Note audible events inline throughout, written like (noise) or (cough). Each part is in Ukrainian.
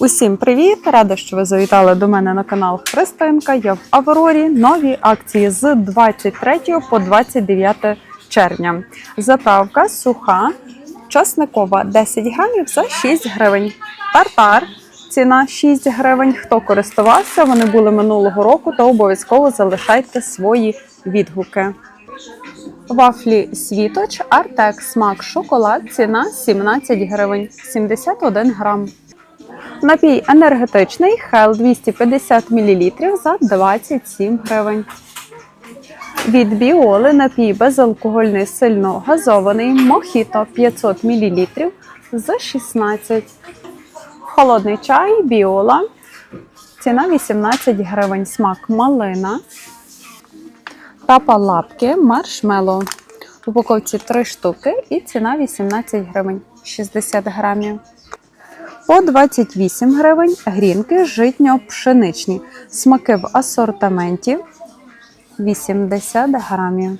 Усім привіт! Рада, що ви завітали до мене на канал Христинка. Я в Аврорі. Нові акції з 23 по 29 червня. Заправка суха, часникова 10 грамів за 6 гривень. Тартар. Ціна 6 гривень. Хто користувався, вони були минулого року, то обов'язково залишайте свої відгуки. Вафлі Світоч, Артек, смак шоколад, ціна 17 гривень, 71 грам. Напій енергетичний Хел 250 мл за 27 гривень. Від Біоли напій безалкогольний сильно газований Мохіто 500 мл за 16. Холодний чай Біола. Ціна 18 гривень. Смак малина. Тапа лапки маршмело. Упаковці 3 штуки і ціна 18 гривень 60 грамів. По 28 гривень грінки житньо-пшеничні. Смаки в асортименті 80 грамів.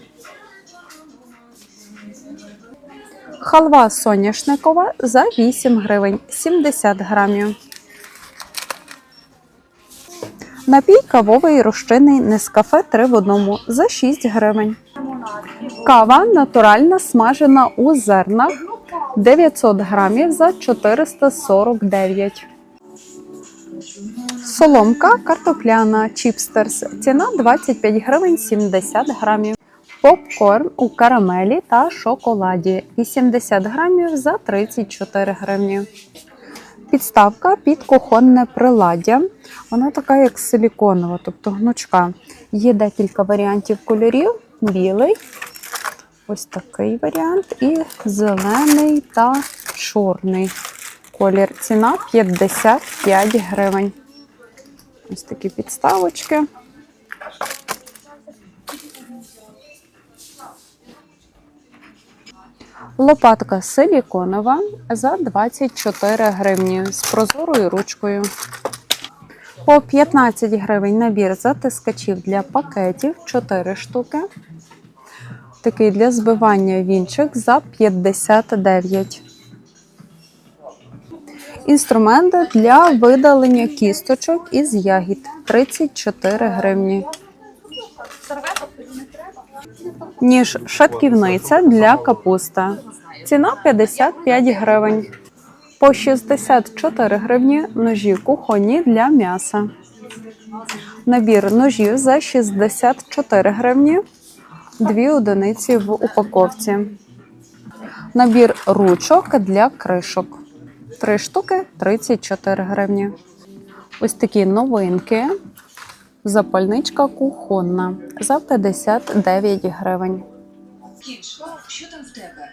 Халва соняшникова за 8 гривень 70 грамів. Напій кавовий розчинний Нескафе 3 в одному за 6 гривень. Кава натуральна смажена у зернах 900 грамів за 449. Соломка картопляна чіпстерс. Ціна 25 гривень 70 грамів. Попкорн у карамелі та шоколаді 80 грамів за 34 гривні. Підставка під кухонне приладдя. Вона така, як силіконова, тобто гнучка. Є декілька варіантів кольорів: білий, ось такий варіант, і зелений та чорний колір. Ціна 55 гривень. Ось такі підставочки. Лопатка силіконова за 24 гривні з прозорою ручкою. По 15 гривень набір затискачів для пакетів 4 штуки. Такий для збивання вінчик за 59. Інструменти для видалення кісточок із ягід 34 гривні. Ніж шатківниця для капуста. Ціна 55 гривень. По 64 гривні ножі кухонні для м'яса. Набір ножів за 64 гривні. Дві одиниці в упаковці. Набір ручок для кришок. Три штуки 34 гривні. Ось такі новинки. Запальничка кухонна за 59 гривень. Що там в тебе?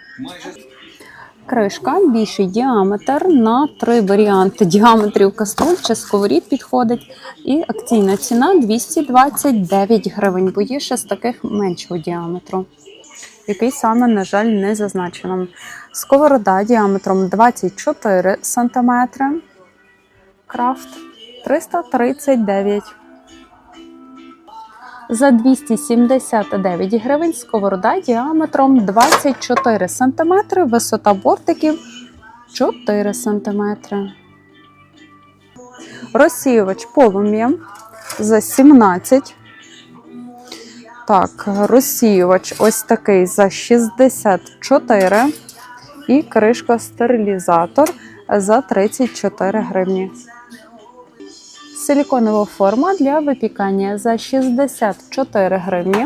Кришка більший діаметр на три варіанти діаметрів каструль чи сковорід підходить. І акційна ціна 229 гривень, бо є ще з таких меншого діаметру, який саме, на жаль, не зазначено. Сковорода діаметром 24 см. Крафт 339 за 279 гривень сковорода діаметром 24 см, висота бортиків 4 см. Розсіювач полум'я за 17. Так, розсіювач ось такий за 64. І кришка стерилізатор за 34 гривні. Силіконова форма для випікання за 64 гривні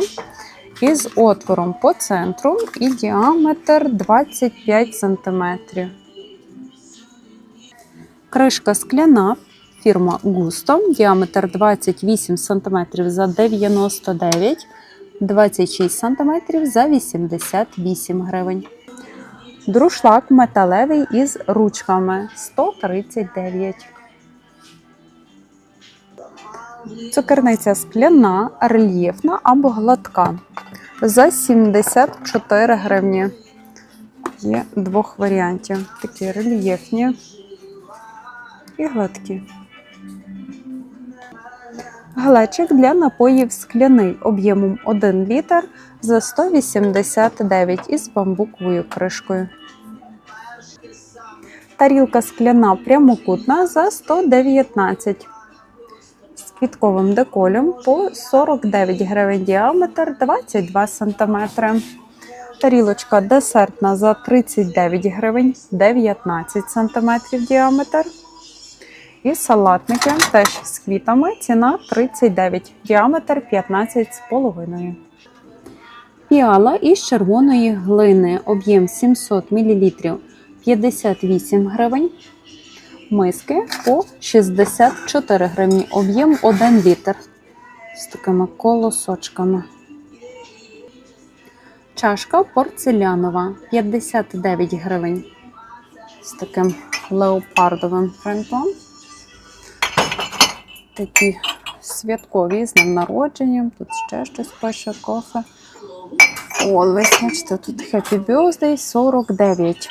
із отвором по центру і діаметр 25 см. Кришка скляна фірма Густо, діаметр 28 см за 99 26 см за 88 гривень. Друшлак металевий із ручками 139 Цукерниця скляна, рельєфна або гладка. За 74 гривні. Є двох варіантів. Такі рельєфні і гладкі. Глечик для напоїв скляний об'ємом 1 літр за 189 із бамбуковою кришкою. Тарілка скляна прямокутна за 119 з квітковим деколем по 49 гривень діаметр 22 см. Тарілочка десертна за 39 гривень 19 см діаметр. І салатники теж з квітами. Ціна 39, діаметр 15,5. Піала із червоної глини, об'єм 700 мл 58 гривень. Миски по 64 гривні, об'єм 1 літр з такими колосочками. Чашка порцелянова 59 гривень з таким леопардовим принтом. Такі святкові з днем народженням. Тут ще щось пише кофе. Always, бачите, тут Happy Birthday 49.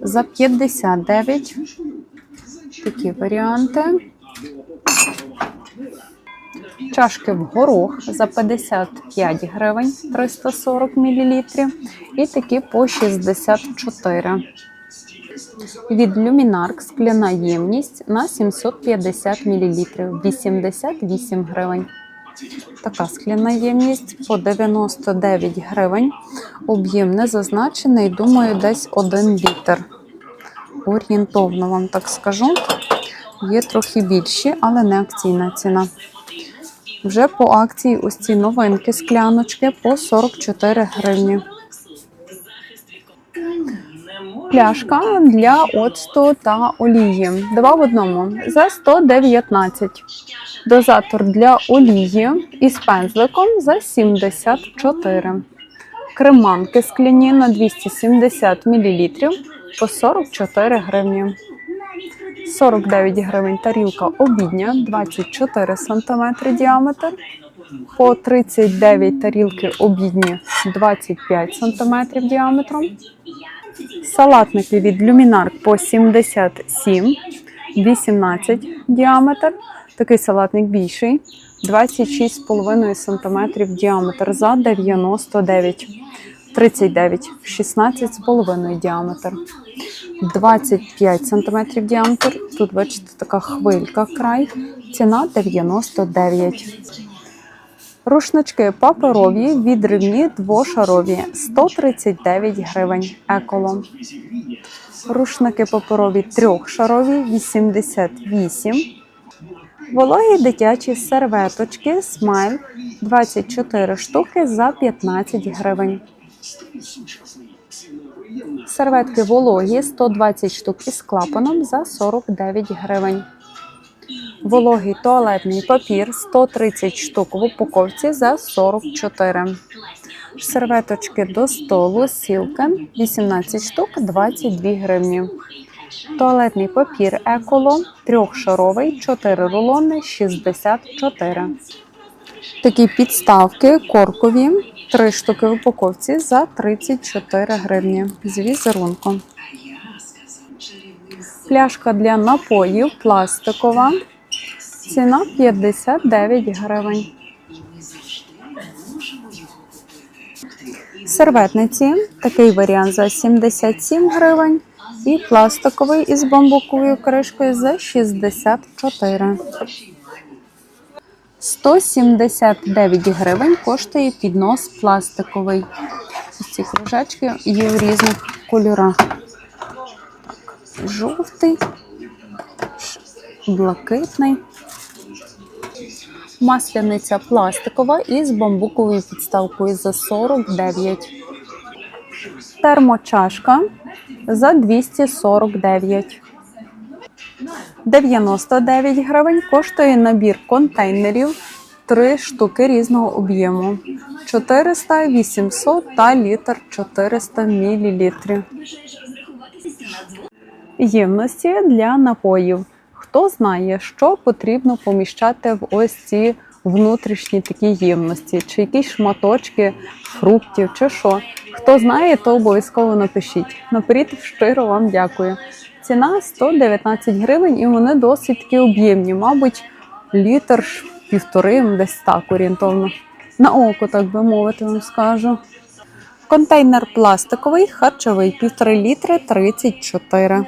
За 59 такі варіанти. Чашки в горох за 55 гривень 340 мл. І такі по 64. Від Luminark скляна ємність на 750 мл 88 гривень. Така скляна ємність по 99 гривень. Об'єм не зазначений, думаю, десь 1 літр. Орієнтовно вам так скажу. Є трохи більші, але не акційна ціна. Вже по акції ось ці новинки скляночки по 44 гривні. Пляшка для оцту та олії. Два в одному за 119. Дозатор для олії із пензликом за 74. Креманки скляні на 270 мл по 44 гривні. 49 гривень тарілка обідня, 24 см діаметр. По 39 тарілки обідні 25 см діаметром. Салатники від Luminark по 77, 18 діаметр. Такий салатник більший, 26,5 см діаметр за 99, 39, 16,5 діаметр. 25 см діаметр. Тут, бачите, така хвилька край. Ціна 99. Рушнички паперові, відривні, двошарові 139 гривень еколо. Рушники паперові трьохшарові 88. Вологі дитячі серветочки смайл 24 штуки за 15 гривень. Серветки вологі 120 штук із клапаном за 49 гривень. Вологий туалетний папір 130 штук в упаковці за 44. Серветочки до столу Сілкен 18 штук 22 гривні. Туалетний папір еколо трьохшаровий 4 рулони 64. Такі підставки коркові 3 штуки в упаковці за 34 гривні з візерунком. Пляшка для напоїв пластикова. Ціна 59 гривень. Серветниці такий варіант за 77 гривень. І пластиковий із бамбуковою кришкою за 64. 179 гривень коштує піднос пластиковий. Ось ці кружечки є в різних кольорах. Жовтий, блакитний. Масляниця пластикова із бамбуковою підставкою за 49. Термочашка за 249. 99 гривень коштує набір контейнерів 3 штуки різного об'єму. 400, 800 та літр 400 мл. Ємності для напоїв. Хто знає, що потрібно поміщати в ось ці внутрішні такі ємності, чи якісь шматочки фруктів, чи що. Хто знає, то обов'язково напишіть. Наперед щиро вам дякую. Ціна 119 гривень, і вони досить такі об'ємні, мабуть, літр півтори, десь так орієнтовно. На око, так би мовити, вам скажу. Контейнер пластиковий, харчовий, півтори літри 34.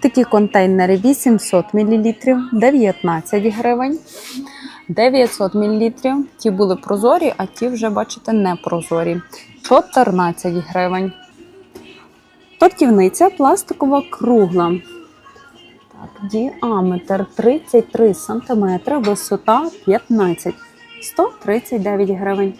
Такі контейнери 800 мл 19 гривень. 900 мл. Ті були прозорі, а ті вже, бачите, не прозорі. 14 гривень. Тортівниця пластикова кругла. Так, діаметр 33 см, висота 15 139 гривень.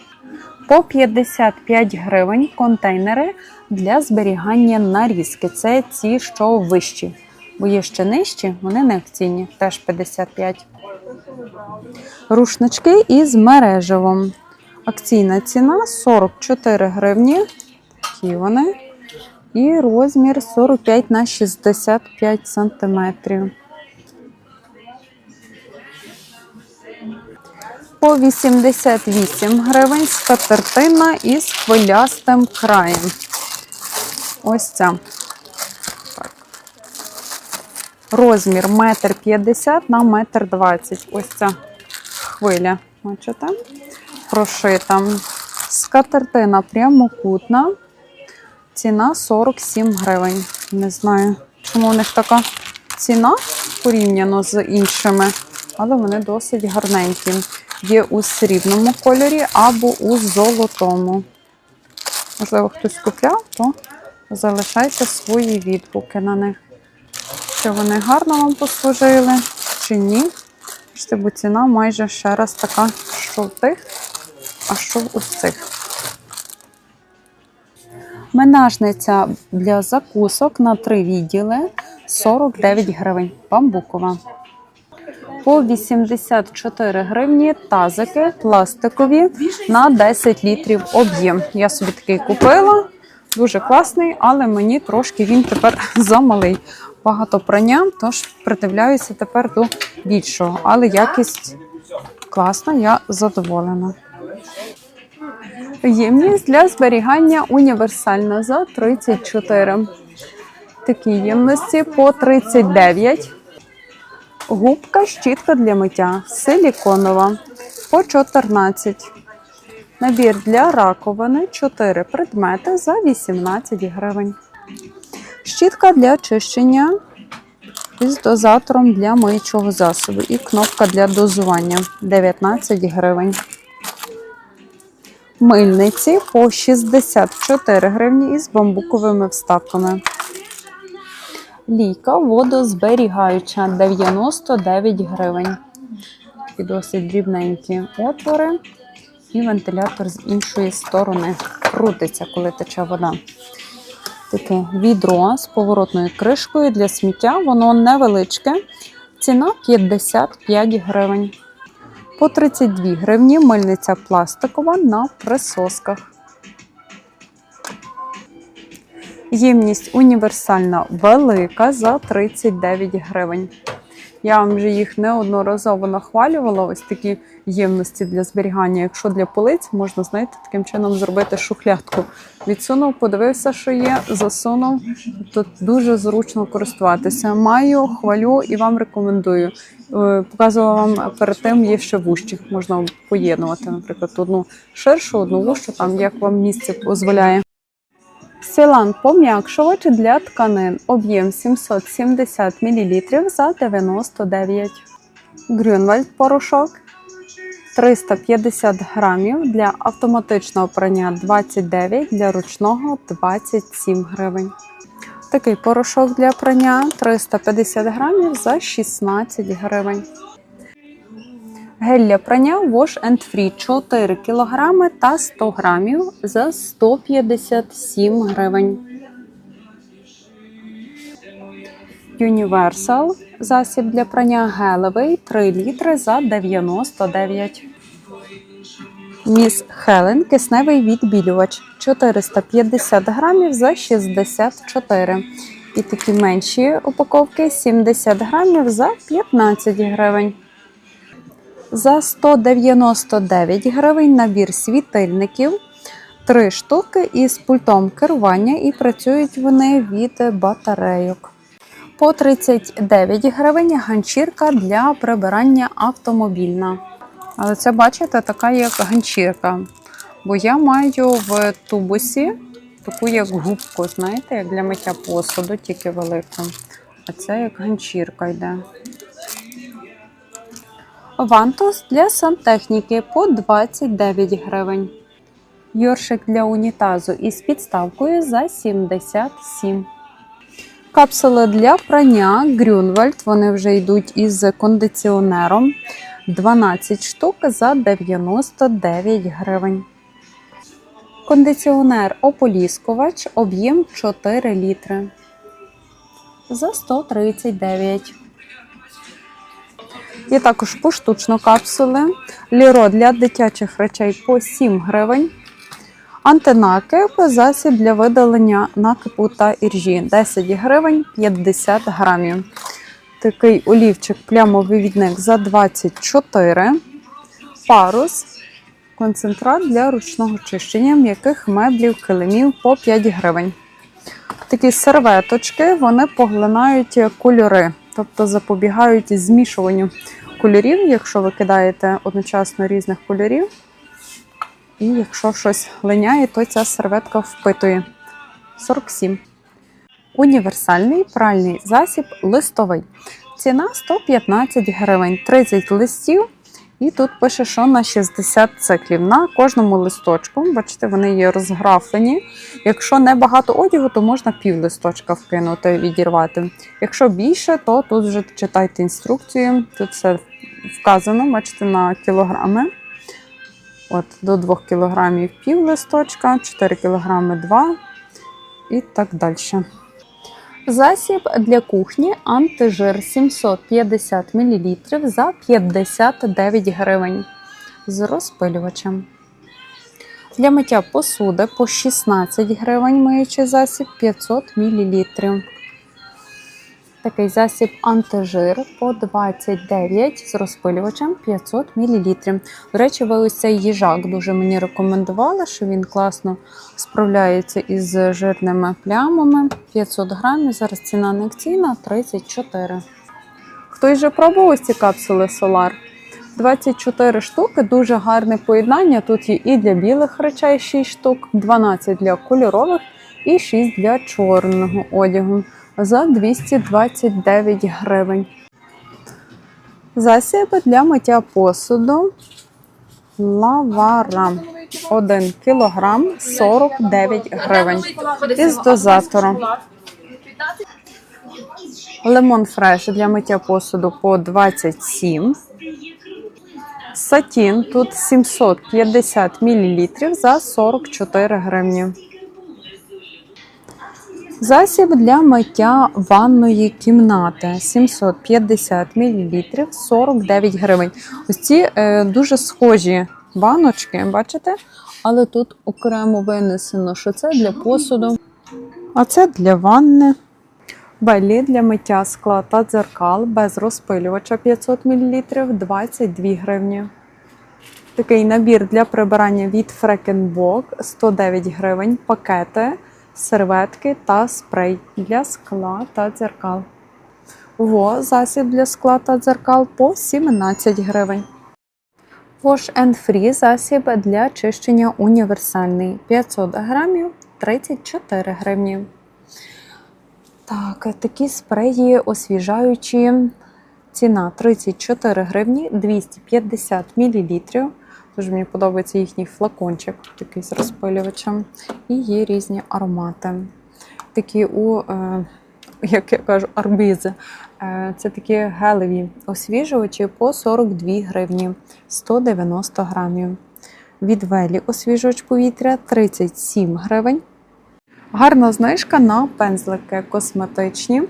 По 55 гривень контейнери для зберігання нарізки. Це ці, що вищі. Бо є ще нижчі, вони не акційні, теж 55. Рушнички із мережевом. Акційна ціна 44 гривні. Такі вони. І розмір 45 на 65 сантиметрів. По 88 гривень скатертина із хвилястим краєм. Ось ця. Розмір 1,50 м на 1,20 м. Ось ця хвиля. Бачите? Прошита. Скатертина прямокутна. Ціна 47 гривень. Не знаю, чому у них така ціна порівняно з іншими, але вони досить гарненькі. Є у срібному кольорі або у золотому. Можливо, хтось купляв, то залишайте свої відгуки на них. Чи вони гарно вам послужили, чи ні. Бачите, бо ціна майже ще раз така, що в тих, а що у цих. Менажниця для закусок на три відділи 49 гривень. Бамбукова. По 84 гривні тазики пластикові на 10 літрів об'єм. Я собі такий купила. Дуже класний, але мені трошки він тепер (laughs) замалий. Багато прання, тож придивляюся тепер до більшого. Але якість класна, я задоволена. Ємність для зберігання універсальна за 34. Такі ємності по 39. Губка щітка для миття силіконова по 14. Набір для раковини 4 предмети за 18 гривень. Щітка для чищення із дозатором для миючого засобу і кнопка для дозування 19 гривень. Мильниці по 64 гривні із бамбуковими вставками. Лійка водозберігаюча 99 гривень. І досить дрібненькі отвори. І вентилятор з іншої сторони крутиться, коли тече вода. Таке відро з поворотною кришкою для сміття. Воно невеличке. Ціна 55 гривень. По 32 гривні мильниця пластикова на присосках. Ємність універсальна велика за 39 гривень. Я вам вже їх неодноразово нахвалювала. Ось такі ємності для зберігання. Якщо для полиць, можна знаєте, таким чином зробити шухлядку. Відсунув, подивився, що є, засунув. Тут дуже зручно користуватися. Маю, хвалю і вам рекомендую. Е, Показувала вам перед тим, є ще вущі. Можна поєднувати, наприклад, одну ширшу, одну вущу, там як вам місце дозволяє. Силан пом'якшувач для тканин. Об'єм 770 мл за 99. Грюнвальд порошок 350 грамів для автоматичного прання 29, для ручного 27 гривень. Такий порошок для прання 350 грамів за 16 гривень. Гель для прання Wash and Free 4 кг та 100 грамів за 157 гривень. Universal засіб для прання гелевий 3 літри за 99. Міс Хелен кисневий відбілювач 450 грамів за 64. І такі менші упаковки 70 грамів за 15 гривень. За 199 гривень набір світильників. Три штуки із пультом керування і працюють вони від батарейок. По 39 гривень ганчірка для прибирання автомобільна. Але це, бачите, така як ганчірка. Бо я маю в тубусі таку як губку, знаєте, як для миття посуду, тільки велику. А це як ганчірка йде. Вантус для сантехніки по 29 гривень. Йоршик для унітазу із підставкою за 77. Капсули для прання Грюнвальд. Вони вже йдуть із кондиціонером. 12 штук за 99 гривень. Кондиціонер ополіскувач, об'єм 4 літри. За 139. Є також поштучно капсули. Ліро для дитячих речей по 7 гривень. Антинакип засіб для видалення накипу та іржі 10 гривень 50 грамів. Такий олівчик плямовий відник за 24. Парус. Концентрат для ручного чищення м'яких меблів, килимів по 5 гривень. Такі серветочки вони поглинають кольори, тобто запобігають змішуванню кольорів, якщо ви кидаєте одночасно різних кольорів. І якщо щось линяє, то ця серветка впитує. 47. Універсальний пральний засіб листовий. Ціна 115 гривень, 30 листів. І тут пише, що на 60 циклів. На кожному листочку, бачите, вони є розграфлені. Якщо не багато одягу, то можна пів листочка вкинути, відірвати. Якщо більше, то тут вже читайте інструкцію. Тут все вказано, бачите, на кілограми. От, до 2 кг пів листочка, 4 кг 2 і так далі. Засіб для кухні антижир 750 мл за 59 гривень з розпилювачем. Для миття посуди по 16 гривень миючий засіб 500 мл. Такий засіб антижир по 29 з розпилювачем 500 мл. До речі, ви ось цей їжак дуже мені рекомендували, що він класно справляється із жирними плямами. 500 грамів. Зараз ціна не акційна 34. Хтось вже пробував ось ці капсули Solar? 24 штуки, дуже гарне поєднання. Тут є і для білих речей 6 штук, 12 для кольорових і 6 для чорного одягу за 229 гривень. Засіби для миття посуду лавара 1 кг 49 гривень із дозатором. Лимон фреш для миття посуду по 27. Сатін тут 750 мл за 44 гривні. Засіб для миття ванної кімнати 750 мл 49 гривень. Ось ці е, дуже схожі баночки, бачите? Але тут окремо винесено, що це для посуду, а це для ванни. Беллі для миття скла та дзеркал без розпилювача 500 мл 22 гривні. Такий набір для прибирання від Фрекенбок 109 гривень, пакети, серветки та спрей для скла та дзеркал. Во засіб для скла та дзеркал по 17 гривень. Wash and Free засіб для чищення універсальний 500 грамів 34 гривні. Так, такі спреї освіжаючі. Ціна 34 гривні 250 мл. Дуже мені подобається їхній флакончик, такий з розпилювачем. І є різні аромати. Такі у, е, як я кажу, арбізи. Е, це такі гелеві освіжувачі по 42 гривні 190 грамів. Від Велі освіжувач повітря 37 гривень. Гарна знижка на пензлики косметичні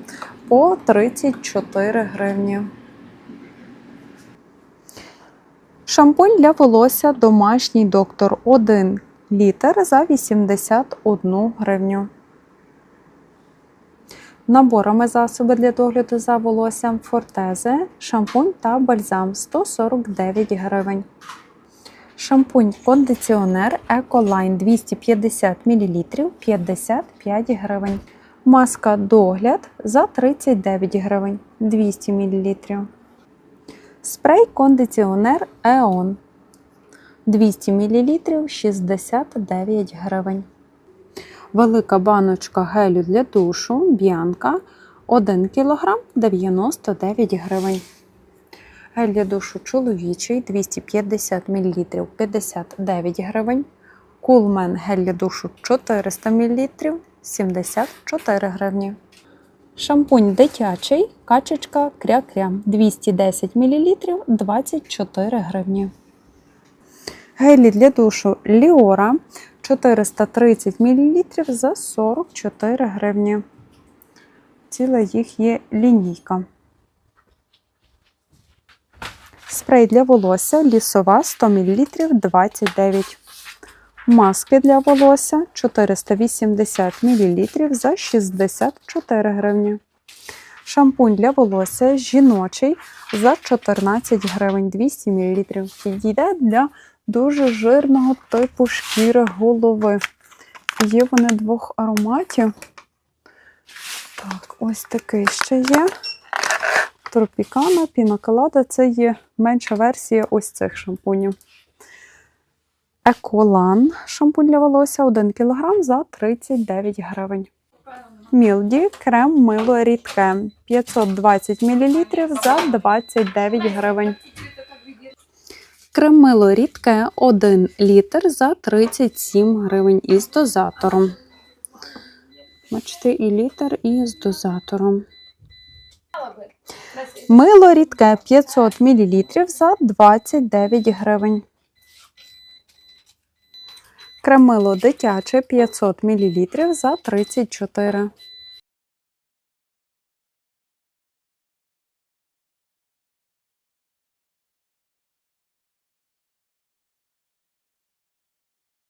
по 34 гривні. Шампунь для волосся домашній доктор 1 літр за 81 гривню. Наборами засоби для догляду за волоссям Фортезе, шампунь та бальзам 149 гривень. Шампунь кондиціонер Ecoline 250 мл 55 гривень. Маска догляд за 39 гривень 200 мл. Спрей кондиціонер EON 200 мл 69 гривень. Велика баночка гелю для душу Б'янка 1 кг 99 гривень. Гель для душу чоловічий 250 мл 59 гривень. Кулмен гель для душу 400 мл 74 гривні. Шампунь дитячий качечка кря-кря 210 мл 24 гривні. Гелі для душу Ліора 430 мл за 44 гривні. Ціла їх є лінійка. Спрей для волосся лісова 100 мл 29. Маски для волосся 480 мл за 64 гривні. Шампунь для волосся жіночий за 14 гривень 200 мл. Підійде для дуже жирного типу шкіри голови. Є вони двох ароматів. Так, ось такий ще є. Тропікана, пінаколада це є менша версія ось цих шампунів. Еколан шампунь для волосся 1 кг за 39 гривень. Мілді крем мило рідке 520 мл за 29 гривень. Крем мило рідке 1 літр за 37 гривень із дозатором. Бачите, і літр, і з дозатором. Мило рідке 500 мл за 29 гривень. Кремило дитяче 500 мл за 34